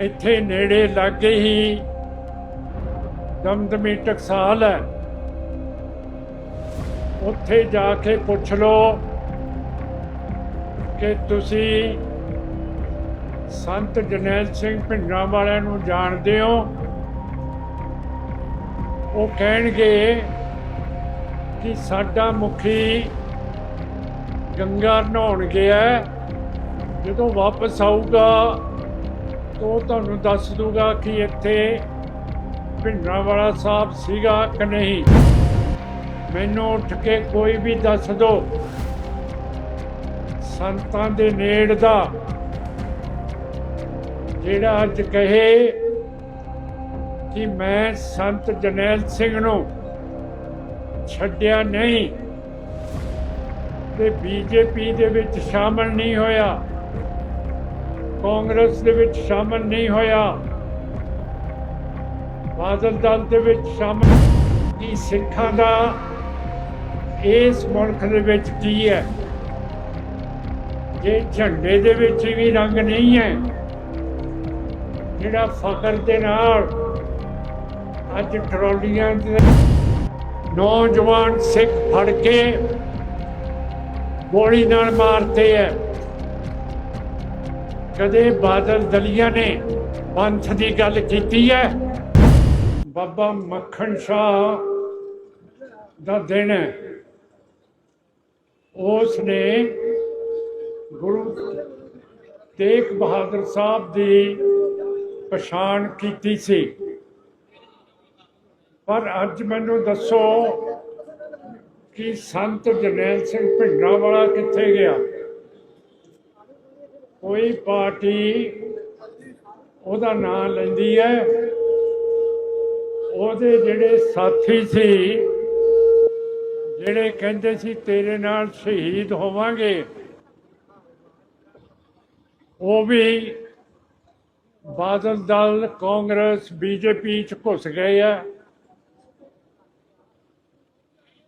ਇੱਥੇ ਨੇੜੇ ਲਾਗੇ ਹੀ ਦਮਦਮੀ ਟਕਸਾਲ ਹੈ। ਉੱਥੇ ਜਾ ਕੇ ਪੁੱਛ ਲਓ ਕਿ ਤੁਸੀਂ ਸੰਤ ਜਨੈਲ ਸਿੰਘ ਭਿੰਡਰਾਂ ਵਾਲਿਆਂ ਨੂੰ ਜਾਣਦੇ ਹੋ? ਉਹ ਕਹਿਣਗੇ ਕਿ ਸਾਡਾ ਮੁਖੀ ਗੰਗਾ ਨਹਾਉਣ ਗਿਆ ਜਦੋਂ ਵਾਪਸ ਆਊਗਾ ਉਹ ਤੁਹਾਨੂੰ ਦੱਸ ਦੂਗਾ ਕਿ ਇੱਥੇ ਭਿੰਡਰਾਂ ਵਾਲਾ ਸਾਹਿਬ ਸੀਗਾ ਕਿ ਨਹੀਂ। ਮੈਨੂੰ ਉੱਠ ਕੇ ਕੋਈ ਵੀ ਦੱਸ ਦੋ। ਸੰਤਾਂ ਦੇ ਨੇੜ ਦਾ ਜਿਹੜਾ ਅੱਜ ਕਹੇ ਕਿ ਮੈਂ ਸੰਤ ਜਨੈਲ ਸਿੰਘ ਨੂੰ ਛੱਡਿਆ ਨਹੀਂ ਤੇ ਬੀਜੇਪੀ ਦੇ ਵਿੱਚ ਸ਼ਾਮਲ ਨਹੀਂ ਹੋਇਆ। ਕਾਂਗਰਸ ਦੇ ਵਿੱਚ ਸ਼ਾਮਲ ਨਹੀਂ ਹੋਇਆ। ਬਾਦਲ ਦਲ ਦੇ ਵਿੱਚ ਸ਼ਾਮਲ ਕੀ ਸਿੱਖਾਂ ਦਾ ਇਸ ਮੁਲਕ ਦੇ ਵਿੱਚ ਕੀ ਹੈ? ਜੇ ਝੰਡੇ ਦੇ ਵਿੱਚ ਵੀ ਰੰਗ ਨਹੀਂ ਹੈ, ਜਿਹੜਾ ਫਖਰ ਦੇ ਨਾਲ ਅੱਜ ਟਰੋਲੀਆਂ ਦੇ ਨੌਜਵਾਨ ਸਿੱਖ ਫੜ ਕੇ ਗੋਲੀ ਨਾਲ ਮਾਰਦੇ ਹੈ। ਕਦੇ ਬਾਦਲ ਦਲੀਆ ਨੇ ਪੰਥ ਦੀ ਗੱਲ ਕੀਤੀ ਹੈ? ਬਾਬਾ ਮੱਖਣ ਸ਼ਾਹ ਦਾ ਦਿਨ ਹੈ। ਉਸ ਨੇ ਗੁਰੂ ਤੇਗ ਬਹਾਦਰ ਸਾਹਿਬ ਦੀ ਪਛਾਣ ਕੀਤੀ ਸੀ। ਪਰ ਅੱਜ ਮੈਨੂੰ ਦੱਸੋ ਕਿ ਸੰਤ ਜਰਨੈਲ ਸਿੰਘ ਭਿੰਡਰਾਂ ਵਾਲਾ ਕਿੱਥੇ ਗਿਆ? ਕੋਈ ਪਾਰਟੀ ਉਹਦਾ ਨਾਮ ਲੈਂਦੀ ਹੈ। ਉਹਦੇ ਜਿਹੜੇ ਸਾਥੀ ਸੀ, ਜਿਹੜੇ ਕਹਿੰਦੇ ਸੀ ਤੇਰੇ ਨਾਲ ਸ਼ਹੀਦ ਹੋਵਾਂਗੇ, ਉਹ ਵੀ ਬਾਦਲ ਦਲ, ਕਾਂਗਰਸ, ਬੀਜੇਪੀ ਚ ਘੁਸ ਗਏ ਆ।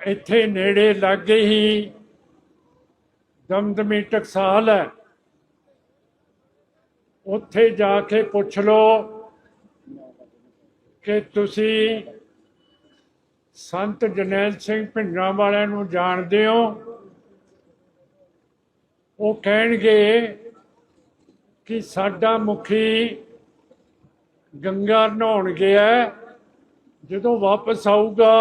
ਇੱਥੇ ਨੇੜੇ ਲਾਗੇ ਹੀ ਦਮਦਮੀ ਟਕਸਾਲ ਹੈ। ਉੱਥੇ ਜਾ ਕੇ ਪੁੱਛ ਲਓ ਕਿ ਤੁਸੀਂ ਸੰਤ ਜਨੈਲ ਸਿੰਘ ਭਿੰਡਰਾਂ ਵਾਲਿਆਂ ਨੂੰ ਜਾਣਦੇ ਹੋ? ਉਹ ਕਹਿਣਗੇ ਕਿ ਸਾਡਾ ਮੁਖੀ ਗੰਗਾ ਨਹਾਉਣ ਗਿਆ ਜਦੋਂ ਵਾਪਸ ਆਊਗਾ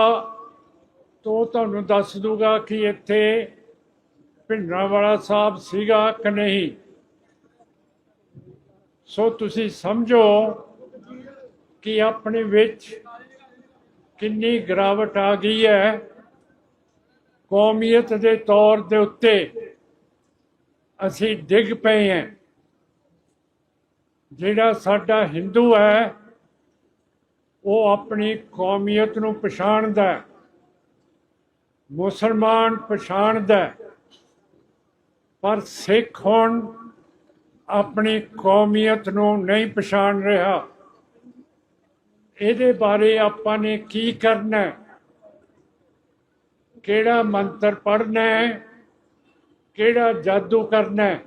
ਤਾਂ ਉਹ ਤੁਹਾਨੂੰ ਦੱਸ ਦੂਗਾ ਕਿ ਇੱਥੇ ਭਿੰਡਰਾਂ ਵਾਲਾ ਸਾਹਿਬ ਸੀਗਾ ਕਿ ਨਹੀਂ। ਸੋ ਤੁਸੀਂ ਸਮਝੋ ਕਿ ਆਪਣੇ ਵਿੱਚ ਕਿੰਨੀ ਗਿਰਾਵਟ ਆ ਗਈ ਹੈ ਕੌਮੀਅਤ ਦੇ ਤੌਰ ਦੇ ਉੱਤੇ। ਅਸੀਂ ਡਿੱਗ ਪਏ ਹਾਂ। ਜਿਹੜਾ ਸਾਡਾ ਹਿੰਦੂ ਹੈ, ਉਹ ਆਪਣੀ ਕੌਮੀਅਤ ਨੂੰ ਪਛਾਣਦਾ ਹੈ। ਮੁਸਲਮਾਨ ਪਛਾਣਦਾ ਪਰ ਸਿੱਖ ਹੁਣ ਆਪਣੀ ਕੌਮੀਅਤ ਨੂੰ ਨਹੀਂ ਪਛਾਣ ਰਿਹਾ। ਇਹਦੇ ਬਾਰੇ ਆਪਾਂ ਨੇ ਕੀ ਕਰਨਾ ਹੈ? ਕਿਹੜਾ ਮੰਤਰ ਪੜ੍ਹਨਾ ਹੈ? ਕਿਹੜਾ ਜਾਦੂ ਕਰਨਾ ਹੈ?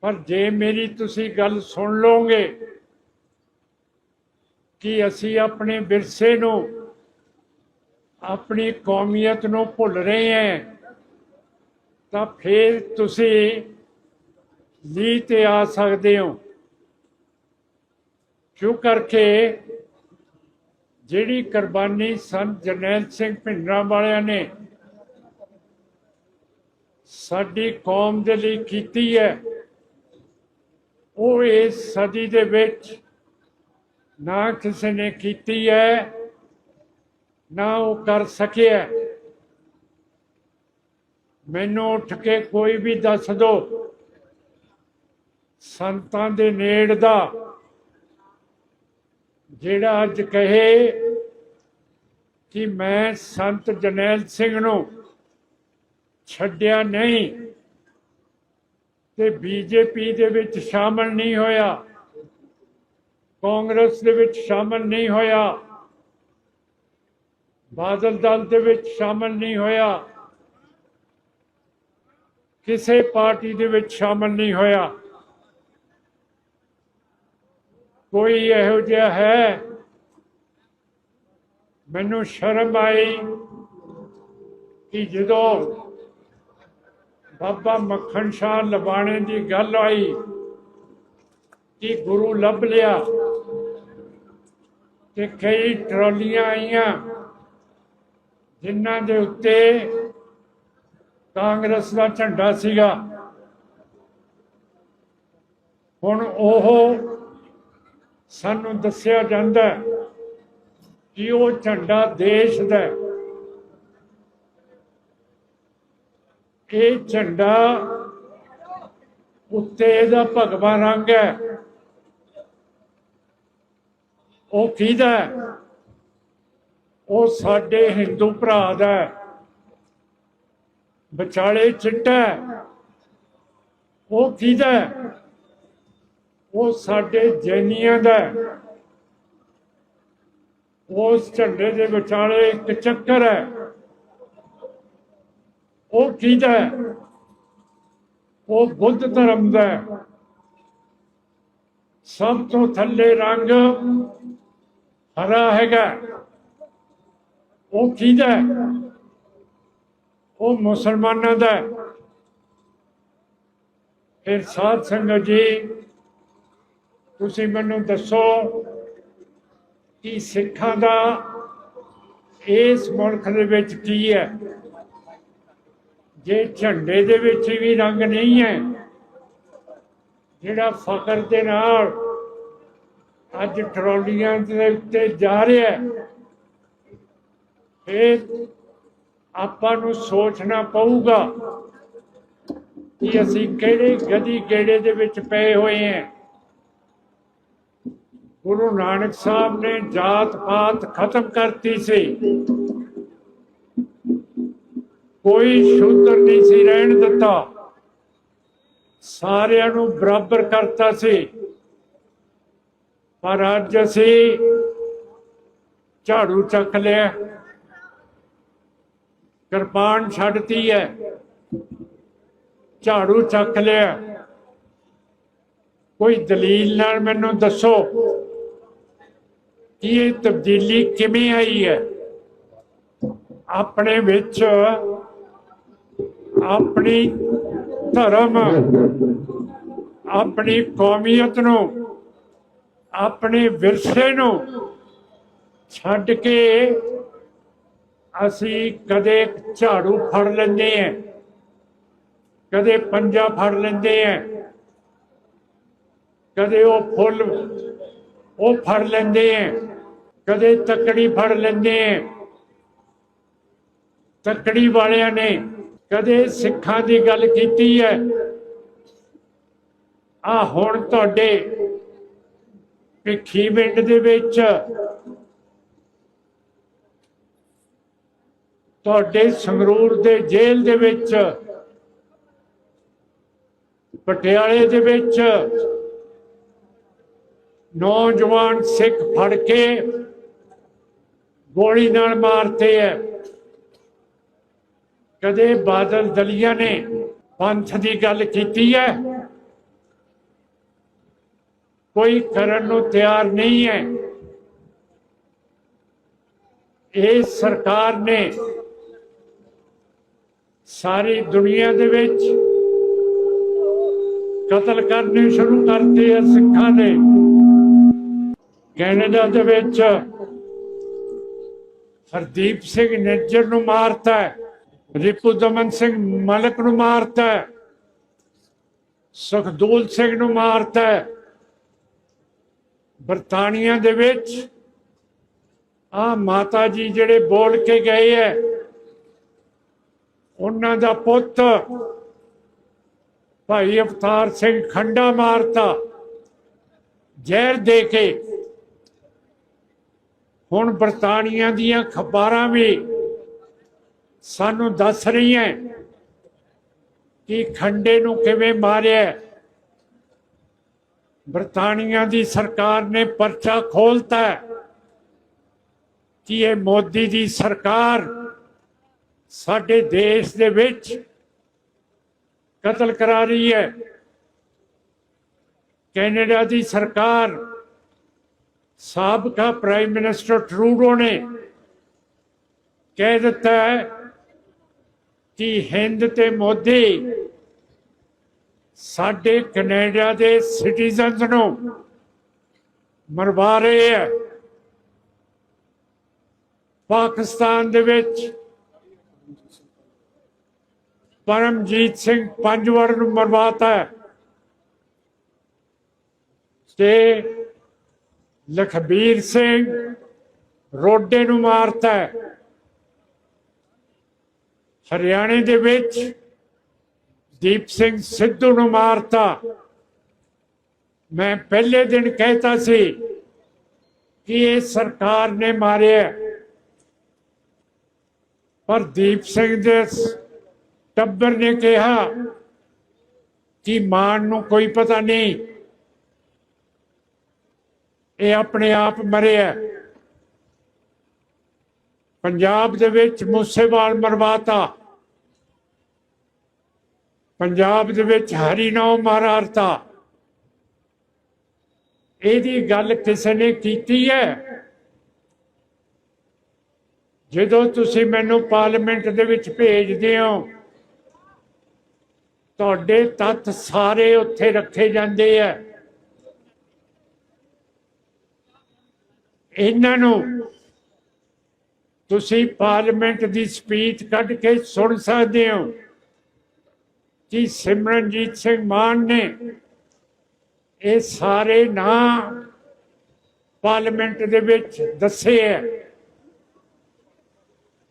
ਪਰ ਜੇ ਮੇਰੀ ਤੁਸੀਂ ਗੱਲ ਸੁਣ ਲਓਗੇ ਕਿ ਅਸੀਂ ਆਪਣੇ ਵਿਰਸੇ ਨੂੰ, ਆਪਣੀ ਕੌਮੀਅਤ ਨੂੰ ਭੁੱਲ ਰਹੇ ਹਾਂ, ਤਾਂ ਫਿਰ ਤੁਸੀਂ ਲੀ ਤੇ ਆ ਸਕਦੇ ਹੋ। ਕਿਉਂ ਕਰਕੇ? ਜਿਹੜੀ ਕੁਰਬਾਨੀ ਸੰਤ ਜਰਨੈਲ ਸਿੰਘ ਭਿੰਡਰਾਂ ਵਾਲਿਆਂ ਨੇ ਸਾਡੀ ਕੌਮ ਦੇ ਲਈ ਕੀਤੀ ਹੈ, ਉਹ ਇਸ ਸਦੀ ਦੇ ਵਿੱਚ ਨਾ ਕਿਸੇ ਨੇ ਕੀਤੀ ਹੈ, ਨਾ ਉਹ ਕਰ ਸਕਿਆ ਮੈਨੂੰ ਉੱਠ ਕੇ ਕੋਈ ਵੀ ਦੱਸ ਦੋ। ਸੰਤਾਂ ਦੇ ਨੇੜ ਦਾ ਜਿਹੜਾ ਅੱਜ ਕਹੇ ਕਿ ਮੈਂ ਸੰਤ ਜਨੈਲ ਸਿੰਘ ਨੂੰ ਛੱਡਿਆ ਨਹੀਂ ਤੇ ਬੀਜੇਪੀ ਦੇ ਵਿੱਚ ਸ਼ਾਮਲ ਨਹੀਂ ਹੋਇਆ, ਕਾਂਗਰਸ ਦੇ ਵਿੱਚ ਸ਼ਾਮਲ ਨਹੀਂ ਹੋਇਆ, ਬਾਦਲ ਦਲ ਦੇ ਵਿੱਚ ਸ਼ਾਮਲ ਨਹੀਂ ਹੋਇਆ, ਕਿਸੇ ਪਾਰਟੀ ਦੇ ਵਿੱਚ ਸ਼ਾਮਲ ਨਹੀਂ ਹੋਇਆ। ਕੋਈ ਇਹੋ ਜਿਹਾ ਹੈ? ਮੈਨੂੰ ਸ਼ਰਮ ਆਈ ਕਿ ਜਦੋਂ ਬਾਬਾ ਮੱਖਣ ਸ਼ਾਹ ਲਬਾਣੇ ਦੀ ਗੱਲ ਆਈ ਕਿ ਗੁਰੂ ਲੱਭ ਲਿਆ ਤੇ ਕਈ ਟਰਾਲੀਆਂ ਆਈਆਂ ਜਿਨ੍ਹਾਂ ਦੇ ਉੱਤੇ ਕਾਂਗਰਸ ਦਾ ਝੰਡਾ ਸੀਗਾ। ਹੁਣ ਉਹ ਸਾਨੂੰ ਦੱਸਿਆ ਜਾਂਦਾ ਕਿ ਉਹ ਝੰਡਾ ਦੇਸ਼ ਦਾ ਇਹ ਝੰਡਾ ਉੱਤੇ ਇਹਦਾ ਭਗਵਾ ਰੰਗ ਹੈ। ਉਹ ਕਿਹਦਾ ਉਹ ਸਾਡੇ ਹਿੰਦੂ ਭਰਾ ਦਾ ਵਿਚਾਲੇ ਚਿੱਟਾ ਉਹ ਕਿਹਦਾ ਉਹ ਸਾਡੇ ਜੈਨੀਆਂ ਦਾ ਉਸ ਝੰਡੇ ਦੇ ਵਿਚਾਲੇ ਇੱਕ ਚੱਕਰ ਹੈ। ਉਹ ਕਿਹਦਾ ਉਹ ਬੁੱਧ ਧਰਮ ਦਾ ਸਭ ਤੋਂ ਥੱਲੇ ਰੰਗ ਹਰਾ ਹੈਗਾ। ਉਹ ਕਿਹਦਾ ਉਹ ਮੁਸਲਮਾਨਾਂ ਦਾ ਫਿਰ ਸਾਧ ਸੰਗਤ ਜੀ ਤੁਸੀਂ ਮੈਨੂੰ ਦੱਸੋ ਕਿ ਸਿੱਖਾਂ ਦਾ ਇਸ ਮੁਲਕ ਦੇ ਵਿੱਚ ਕੀ ਹੈ? ਜੇ ਝੰਡੇ ਦੇ ਵਿੱਚ ਵੀ ਰੰਗ ਨਹੀਂ ਹੈ, ਜਿਹੜਾ ਫਖਰ ਦੇ ਨਾਲ ਅੱਜ ਟਰਾਲੀਆਂ ਦੇ ਉੱਤੇ ਜਾ ਰਿਹਾ ਹੈ ਇਹ ਆਪਾਂ ਨੂੰ ਸੋਚਣਾ ਪਊਗਾ ਕਿ ਅਸੀਂ ਕਿਹੜੇ ਗਦੀ ਗੇੜੇ ਦੇ ਵਿੱਚ ਪਏ ਹੋਏ ਹਾਂ। ਗੁਰੂ ਨਾਨਕ ਸਾਹਿਬ ਨੇ ਜਾਤ ਪਾਤ ਖਤਮ ਕਰਤੀ ਸੀ। ਕੋਈ ਸ਼ੁੱਧ ਨਹੀਂ ਸੀ ਰਹਿਣ ਦਿੱਤਾ। ਸਾਰਿਆਂ ਨੂੰ ਬਰਾਬਰ ਕਰਤਾ ਸੀ। ਪਰ ਅੱਜ ਅਸੀਂ ਝਾੜੂ ਚੱਕ ਲਿਆ। ਕਿਰਪਾਨ ਛੱਡਤੀ ਹੈ। ਝਾੜੂ ਚੱਕ ਲਿਆ। ਕੋਈ ਦਲੀਲ ਨਾਲ ਮੈਨੂੰ ਦੱਸੋ। ਕਿ ਇਹ ਤਬਦੀਲੀ ਕਿਵੇਂ ਆਈ ਹੈ? ਆਪਣੇ ਵਿੱਚ ਆਪਣੀ ਧਰਮ, ਆਪਣੀ ਕੌਮੀਅਤ ਨੂੰ, ਆਪਣੇ ਵਿਰਸੇ ਨੂੰ ਛੱਡ ਕੇ ਅਸੀਂ ਕਦੇ ਝਾੜੂ ਫੜ ਲੈਂਦੇ ਹਾਂ, ਕਦੇ ਪੰਜਾ ਫੜ ਲੈਂਦੇ ਹਾਂ, ਕਦੇ ਉਹ ਫੁੱਲ ਉਹ ਫੜ ਲੈਂਦੇ ਹੈ। ਕਦੇ ਤਕੜੀ ਫੜ ਲੈਂਦੇ ਤੱਕੜੀ ਵਾਲਿਆਂ ਨੇ ਕਦੇ ਸਿੱਖਾਂ ਦੀ ਗੱਲ ਕੀਤੀ ਹੈ ਆ ਹੁਣ ਤੁਹਾਡੇ ਭਿੱਖੀ ਪਿੰਡ ਦੇ ਵਿੱਚ ਤੁਹਾਡੇ ਸੰਗਰੂਰ ਦੇ ਜੇਲ੍ਹ ਦੇ ਵਿੱਚ, ਪਟਿਆਲੇ ਦੇ ਵਿੱਚ ਨੌਜਵਾਨ ਸਿੱਖ ਫੜ ਕੇ ਗੋਲੀ ਨਾਲ ਮਾਰਤੇ ਹੈ ਕਦੇ ਬਾਦਲ ਦਲੀਆ ਨੇ ਪੰਥ ਦੀ ਗੱਲ ਕੀਤੀ ਹੈ ਕੋਈ ਕਰਨ ਨੂੰ ਤਿਆਰ ਨਹੀਂ ਹੈ ਇਹ ਸਰਕਾਰ ਨੇ ਸਾਰੀ ਦੁਨੀਆ ਦੇ ਵਿੱਚ ਕਤਲ ਕਰਨੇ ਸ਼ੁਰੂ ਕਰਤੇ ਆ ਸਿੱਖਾਂ ਨੇ ਕੈਨੇਡਾ ਦੇ ਵਿੱਚ ਹਰਦੀਪ ਸਿੰਘ ਨੇਜਰ ਨੂੰ ਮਾਰਤਾ ਰਿਪੂ ਦਮਨ ਸਿੰਘ ਮਲਕ ਨੂੰ ਮਾਰਤਾ ਸੁਖਦੂਲ ਸਿੰਘ ਨੂੰ ਮਾਰਤਾ ਬਰਤਾਨੀਆ ਦੇ ਵਿੱਚ ਆ ਮਾਤਾ ਜੀ ਜਿਹੜੇ ਬੋਲ ਕੇ ਗਏ ਹੈ, ਉਹਨਾਂ ਦਾ ਪੁੱਤ ਭਾਈ ਅਵਤਾਰ ਸਿੰਘ ਖੰਡਾ ਮਾਰਤਾ। ਜ਼ਹਿਰ ਦੇ ਕੇ ਹੁਣ ਬਰਤਾਨੀਆਂ ਦੀਆਂ ਖਬਰਾਂ ਵੀ ਸਾਨੂੰ ਦੱਸ ਰਹੀਆਂ ਕਿ ਖੰਡੇ ਨੂੰ ਕਿਵੇਂ ਮਾਰਿਆ ਬਰਤਾਨੀਆ ਦੀ ਸਰਕਾਰ ਨੇ ਪਰਚਾ ਖੋਲਤਾ ਕਿ ਇਹ ਮੋਦੀ ਦੀ ਸਰਕਾਰ ਸਾਡੇ ਦੇਸ਼ ਦੇ ਵਿੱਚ ਕਤਲ ਕਰਾ ਰਹੀ ਹੈ। ਕੈਨੇਡਾ ਦੀ ਸਰਕਾਰ ਸਾਬਕਾ ਪ੍ਰਾਈਮ ਮਿਨਿਸਟਰ ਟਰੂਡੋ ਨੇ ਕਹਿ ਦਿੱਤਾ ਹੈ ਕਿ ਹਿੰਦ ਤੇ ਮੋਦੀ ਸਾਡੇ ਕੈਨੇਡਾ ਦੇ ਸਿਟੀਜ਼ਨਸ ਨੂੰ ਮਰਵਾ ਰਹੇ ਹੈ। ਪਾਕਿਸਤਾਨ ਦੇ ਵਿੱਚ ਪਰਮਜੀਤ ਸਿੰਘ ਪੰਜਵੜ ਨੂੰ ਮਰਵਾਤਾ ਤੇ ਲਖਬੀਰ ਸਿੰਘ ਰੋਡੇ ਨੂੰ ਮਾਰਤਾ ਹਰਿਆਣੇ ਦੇ ਵਿੱਚ ਦੀਪ ਸਿੰਘ ਸਿੱਧੂ ਨੂੰ ਮਾਰਤਾ। ਮੈਂ ਪਹਿਲੇ ਦਿਨ ਕਹਿਤਾ ਸੀ ਕਿ ਇਹ ਸਰਕਾਰ ਨੇ ਮਾਰਿਆ ਪਰ ਦੀਪ ਸਿੰਘ ਦੇ ਟੱਬਰ ਨੇ ਕਿਹਾ ਕਿ ਮਾਨ ਨੂੰ ਕੋਈ ਪਤਾ ਨਹੀਂ ਇਹ ਆਪਣੇ ਆਪ ਮਰਿਆ ਪੰਜਾਬ ਦੇ ਵਿੱਚ ਮੂਸੇਵਾਲ ਮਰਵਾਤਾ। ਪੰਜਾਬ ਦੇ ਵਿੱਚ ਹਰੀ ਹਰੀਨੌ ਮਾਰਾਰਤਾ ਇਹਦੀ ਗੱਲ ਕਿਸੇ ਨੇ ਕੀਤੀ ਹੈ? ਜਦੋਂ ਤੁਸੀਂ ਮੈਨੂੰ ਪਾਰਲੀਮੈਂਟ ਦੇ ਵਿੱਚ ਭੇਜਦੇ ਹੋ, ਤੁਹਾਡੇ ਤੱਥ ਸਾਰੇ ਉੱਥੇ ਰੱਖੇ ਜਾਂਦੇ ਆ। ਇਹਨਾਂ ਨੂੰ ਤੁਸੀਂ ਪਾਰਲੀਮੈਂਟ ਦੀ ਸਪੀਚ ਕੱਢ ਕੇ ਸੁਣ ਸਕਦੇ ਹੋ। ਕਿ ਸਿਮਰਨਜੀਤ ਸਿੰਘ ਮਾਨ ਨੇ ਇਹ ਸਾਰੇ ਨਾਂ ਪਾਰਲੀਮੈਂਟ ਦੇ ਵਿੱਚ ਦੱਸੇ ਹੈ।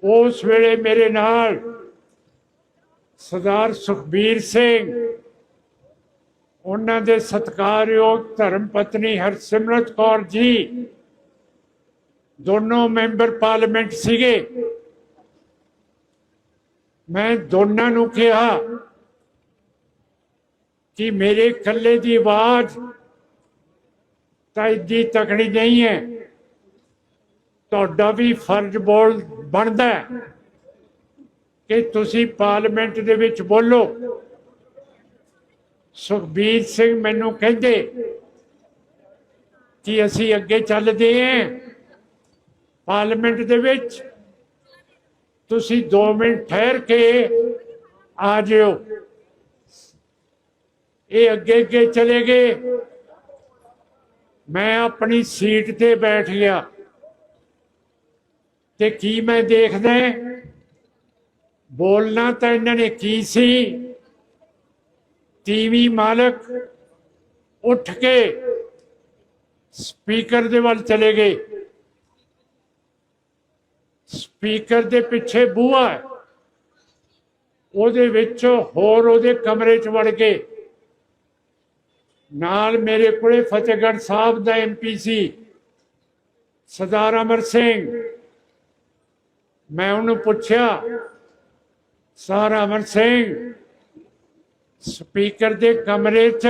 ਉਸ ਵੇਲੇ ਮੇਰੇ ਨਾਲ ਸਰਦਾਰ ਸੁਖਬੀਰ ਸਿੰਘ, ਉਹਨਾਂ ਦੇ ਸਤਿਕਾਰਯੋਗ ਧਰਮ ਪਤਨੀ ਹਰਸਿਮਰਤ ਕੌਰ ਜੀ ਦੋਨੋਂ ਮੈਂਬਰ ਪਾਰਲੀਮੈਂਟ ਸੀਗੇ। ਮੈਂ ਦੋਨਾਂ ਨੂੰ ਕਿਹਾ ਕਿ ਮੇਰੇ ਇਕੱਲੇ ਦੀ ਆਵਾਜ਼ ਤਾਂ ਇੱਡੀ ਤਕੜੀ ਨਹੀਂ ਹੈ। ਤੁਹਾਡਾ ਵੀ ਫਰਜ਼ ਬੋਲ ਬਣਦਾ ਕਿ ਤੁਸੀਂ ਪਾਰਲੀਮੈਂਟ ਦੇ ਵਿੱਚ ਬੋਲੋ। ਸੁਖਬੀਰ ਸਿੰਘ ਮੈਨੂੰ ਕਹਿੰਦੇ ਕਿ ਅਸੀਂ ਅੱਗੇ ਚੱਲਦੇ ਹਾਂ। ਪਾਰਲੀਮੈਂਟ ਦੇ ਵਿੱਚ। ਤੁਸੀਂ 2 ਮਿੰਟ ਠਹਿਰ ਕੇ ਆ ਜਿਓ। ਇਹ ਅੱਗੇ ਅੱਗੇ ਚਲੇ ਗਏ। ਮੈਂ ਆਪਣੀ ਸੀਟ ਤੇ ਬੈਠ ਗਿਆ। ਤੇ ਕੀ ਮੈਂ ਦੇਖਦਾ ਬੋਲਣਾ ਤਾਂ ਇਹਨਾਂ ਨੇ ਕੀ ਸੀ? ਟੀਵੀ ਮਾਲਕ ਉੱਠ ਕੇ ਸਪੀਕਰ ਦੇ ਵੱਲ ਚਲੇ ਗਏ। ਸਪੀਕਰ ਦੇ ਪਿੱਛੇ ਬੂਹਾ ਹੈ। ਉਹਦੇ ਵਿੱਚ ਹੋਰ ਉਹਦੇ ਕਮਰੇ 'ਚ ਵੜ ਗਏ ਨਾਲ ਮੇਰੇ ਕੋਲੇ ਫਤਿਹਗੜ੍ਹ ਸਾਹਿਬ ਦਾ ਐਮਪੀ ਸੀ, ਸਰਦਾਰ ਅਮਰ ਸਿੰਘ। ਮੈਂ ਉਹਨੂੰ ਪੁੱਛਿਆ ਸਰ ਅਮਰ ਸਿੰਘ, ਸਪੀਕਰ ਦੇ ਕਮਰੇ 'ਚ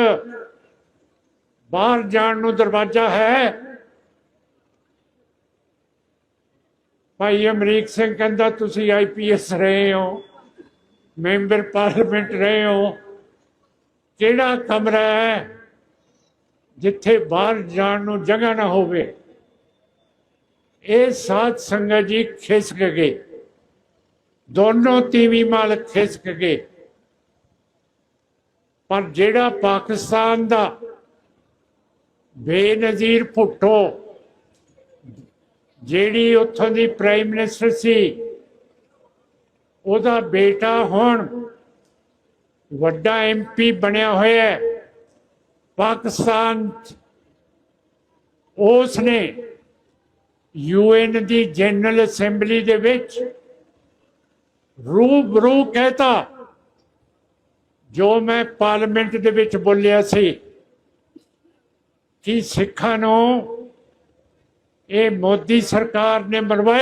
ਬਾਹਰ ਜਾਣ ਨੂੰ ਦਰਵਾਜ਼ਾ ਹੈ? ਭਾਈ ਅਮਰੀਕ ਸਿੰਘ ਕਹਿੰਦਾ, ਤੁਸੀਂ ਆਈਪੀਐਸ ਰਹੇ ਹੋ, ਮੈਂਬਰ ਪਾਰਲੀਮੈਂਟ ਰਹੇ ਹੋ। ਕਿਹੜਾ ਕਮਰਾ ਹੈ ਜਿੱਥੇ ਬਾਹਰ ਜਾਣ ਨੂੰ ਜਗ੍ਹਾ ਨਾ ਹੋਵੇ? ਇਹ ਸਾਧ ਸੰਗਤ ਜੀ ਖਿਸਕ ਗਏ। ਦੋਨੋਂ ਤੀਵੀ ਮਾਲਕ ਖਿਸਕ ਗਏ। ਪਰ ਜਿਹੜਾ ਪਾਕਿਸਤਾਨ ਦਾ ਬੇਨਜ਼ੀਰ ਭੁੱਟੋ ਜਿਹੜੀ ਉੱਥੋਂ ਦੀ ਪ੍ਰਾਈਮ ਮਿਨਿਸਟਰ ਸੀ, ਉਹਦਾ ਬੇਟਾ ਹੁਣ ਵੱਡਾ ਐਮਪੀ ਬਣਿਆ ਹੋਇਆ ਹੈ ਪਾਕਿਸਤਾਨ 'ਚ। ਉਸ ਨੇ ਯੂਐਨ ਦੀ ਜਨਰਲ ਅਸੈਂਬਲੀ ਦੇ ਵਿੱਚ ਰੂਬਰੂ ਕਹਿਤਾ, ਜੋ ਮੈਂ ਪਾਰਲੀਮੈਂਟ ਦੇ ਵਿੱਚ ਬੋਲਿਆ ਸੀ ਕਿ ਸਿੱਖਾਂ ਨੂੰ ਇਹ ਮੋਦੀ ਸਰਕਾਰ ਨੇ ਮਰਵਾਇਆ